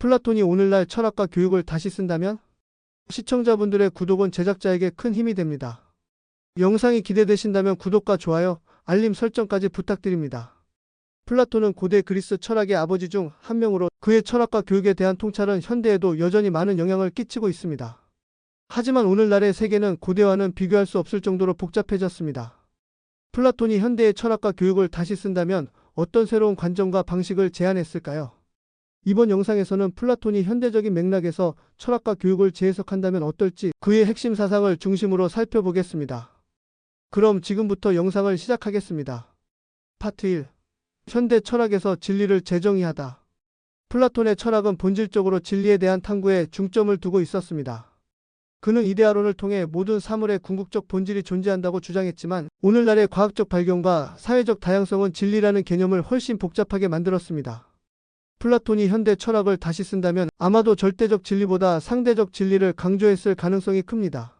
플라톤이 오늘날 철학과 교육을 다시 쓴다면? 시청자분들의 구독은 제작자에게 큰 힘이 됩니다. 영상이 기대되신다면 구독과 좋아요, 알림 설정까지 부탁드립니다. 플라톤은 고대 그리스 철학의 아버지 중 한 명으로 그의 철학과 교육에 대한 통찰은 현대에도 여전히 많은 영향을 끼치고 있습니다. 하지만 오늘날의 세계는 고대와는 비교할 수 없을 정도로 복잡해졌습니다. 플라톤이 현대의 철학과 교육을 다시 쓴다면 어떤 새로운 관점과 방식을 제안했을까요? 이번 영상에서는 플라톤이 현대적인 맥락에서 철학과 교육을 재해석한다면 어떨지 그의 핵심 사상을 중심으로 살펴보겠습니다. 그럼 지금부터 영상을 시작하겠습니다. 파트 1. 현대 철학에서 진리를 재정의하다. 플라톤의 철학은 본질적으로 진리에 대한 탐구에 중점을 두고 있었습니다. 그는 이데아론을 통해 모든 사물의 궁극적 본질이 존재한다고 주장했지만 오늘날의 과학적 발견과 사회적 다양성은 진리라는 개념을 훨씬 복잡하게 만들었습니다. 플라톤이 현대 철학을 다시 쓴다면 아마도 절대적 진리보다 상대적 진리를 강조했을 가능성이 큽니다.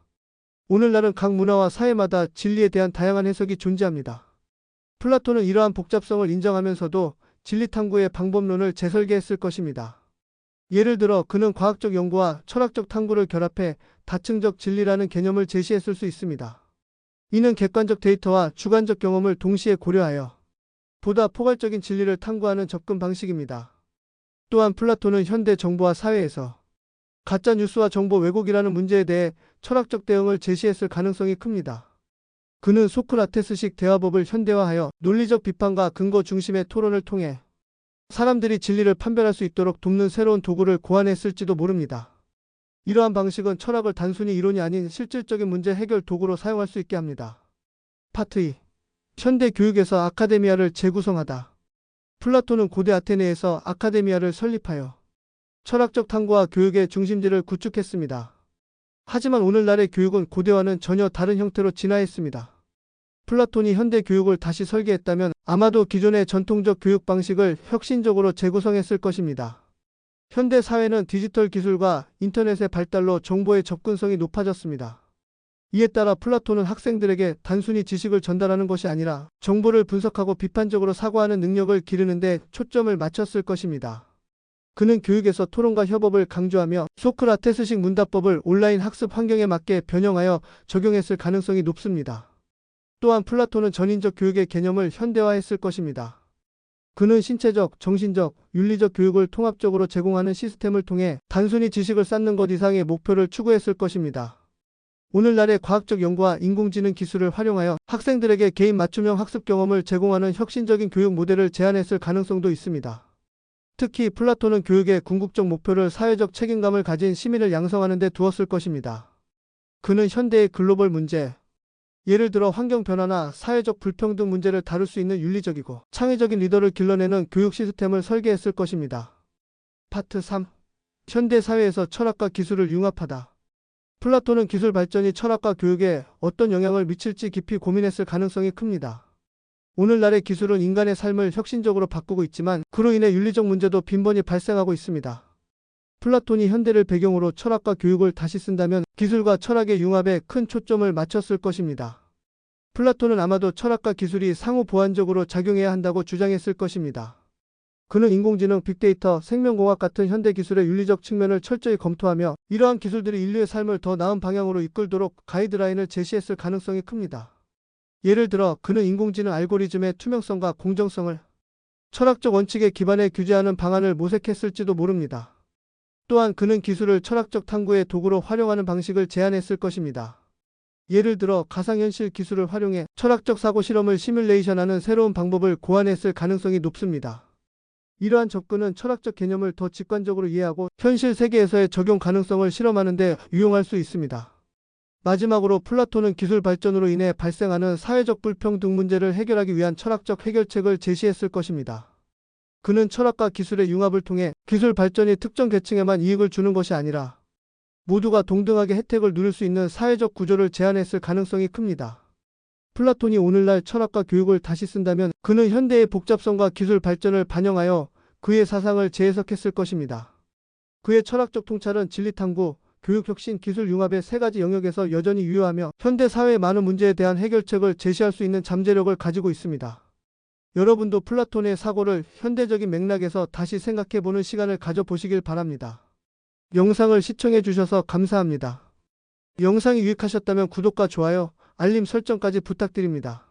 오늘날은 각 문화와 사회마다 진리에 대한 다양한 해석이 존재합니다. 플라톤은 이러한 복잡성을 인정하면서도 진리 탐구의 방법론을 재설계했을 것입니다. 예를 들어 그는 과학적 연구와 철학적 탐구를 결합해 다층적 진리라는 개념을 제시했을 수 있습니다. 이는 객관적 데이터와 주관적 경험을 동시에 고려하여 보다 포괄적인 진리를 탐구하는 접근 방식입니다. 또한 플라톤은 현대 정보와 사회에서 가짜 뉴스와 정보 왜곡이라는 문제에 대해 철학적 대응을 제시했을 가능성이 큽니다. 그는 소크라테스식 대화법을 현대화하여 논리적 비판과 근거 중심의 토론을 통해 사람들이 진리를 판별할 수 있도록 돕는 새로운 도구를 고안했을지도 모릅니다. 이러한 방식은 철학을 단순히 이론이 아닌 실질적인 문제 해결 도구로 사용할 수 있게 합니다. 파트 2. 현대 교육에서 아카데미아를 재구성하다. 플라톤은 고대 아테네에서 아카데미아를 설립하여 철학적 탐구와 교육의 중심지를 구축했습니다. 하지만 오늘날의 교육은 고대와는 전혀 다른 형태로 진화했습니다. 플라톤이 현대 교육을 다시 설계했다면 아마도 기존의 전통적 교육 방식을 혁신적으로 재구성했을 것입니다. 현대 사회는 디지털 기술과 인터넷의 발달로 정보의 접근성이 높아졌습니다. 이에 따라 플라톤은 학생들에게 단순히 지식을 전달하는 것이 아니라 정보를 분석하고 비판적으로 사고하는 능력을 기르는데 초점을 맞췄을 것입니다. 그는 교육에서 토론과 협업을 강조하며 소크라테스식 문답법을 온라인 학습 환경에 맞게 변형하여 적용했을 가능성이 높습니다. 또한 플라톤은 전인적 교육의 개념을 현대화했을 것입니다. 그는 신체적, 정신적, 윤리적 교육을 통합적으로 제공하는 시스템을 통해 단순히 지식을 쌓는 것 이상의 목표를 추구했을 것입니다. 오늘날의 과학적 연구와 인공지능 기술을 활용하여 학생들에게 개인 맞춤형 학습 경험을 제공하는 혁신적인 교육 모델을 제안했을 가능성도 있습니다. 특히 플라톤은 교육의 궁극적 목표를 사회적 책임감을 가진 시민을 양성하는 데 두었을 것입니다. 그는 현대의 글로벌 문제, 예를 들어 환경 변화나 사회적 불평등 문제를 다룰 수 있는 윤리적이고 창의적인 리더를 길러내는 교육 시스템을 설계했을 것입니다. 파트 3. 현대 사회에서 철학과 기술을 융합하다. 플라톤은 기술 발전이 철학과 교육에 어떤 영향을 미칠지 깊이 고민했을 가능성이 큽니다. 오늘날의 기술은 인간의 삶을 혁신적으로 바꾸고 있지만 그로 인해 윤리적 문제도 빈번히 발생하고 있습니다. 플라톤이 현대를 배경으로 철학과 교육을 다시 쓴다면 기술과 철학의 융합에 큰 초점을 맞췄을 것입니다. 플라톤은 아마도 철학과 기술이 상호 보완적으로 작용해야 한다고 주장했을 것입니다. 그는 인공지능, 빅데이터, 생명공학 같은 현대 기술의 윤리적 측면을 철저히 검토하며 이러한 기술들이 인류의 삶을 더 나은 방향으로 이끌도록 가이드라인을 제시했을 가능성이 큽니다. 예를 들어 그는 인공지능 알고리즘의 투명성과 공정성을 철학적 원칙에 기반해 규제하는 방안을 모색했을지도 모릅니다. 또한 그는 기술을 철학적 탐구의 도구로 활용하는 방식을 제안했을 것입니다. 예를 들어 가상현실 기술을 활용해 철학적 사고 실험을 시뮬레이션하는 새로운 방법을 고안했을 가능성이 높습니다. 이러한 접근은 철학적 개념을 더 직관적으로 이해하고 현실 세계에서의 적용 가능성을 실험하는 데 유용할 수 있습니다. 마지막으로 플라톤은 기술 발전으로 인해 발생하는 사회적 불평등 문제를 해결하기 위한 철학적 해결책을 제시했을 것입니다. 그는 철학과 기술의 융합을 통해 기술 발전이 특정 계층에만 이익을 주는 것이 아니라 모두가 동등하게 혜택을 누릴 수 있는 사회적 구조를 제안했을 가능성이 큽니다. 플라톤이 오늘날 철학과 교육을 다시 쓴다면 그는 현대의 복잡성과 기술 발전을 반영하여 그의 사상을 재해석했을 것입니다. 그의 철학적 통찰은 진리탐구, 교육혁신, 기술융합의 세 가지 영역에서 여전히 유효하며 현대사회의 많은 문제에 대한 해결책을 제시할 수 있는 잠재력을 가지고 있습니다. 여러분도 플라톤의 사고를 현대적인 맥락에서 다시 생각해보는 시간을 가져보시길 바랍니다. 영상을 시청해주셔서 감사합니다. 영상이 유익하셨다면 구독과 좋아요, 알림 설정까지 부탁드립니다.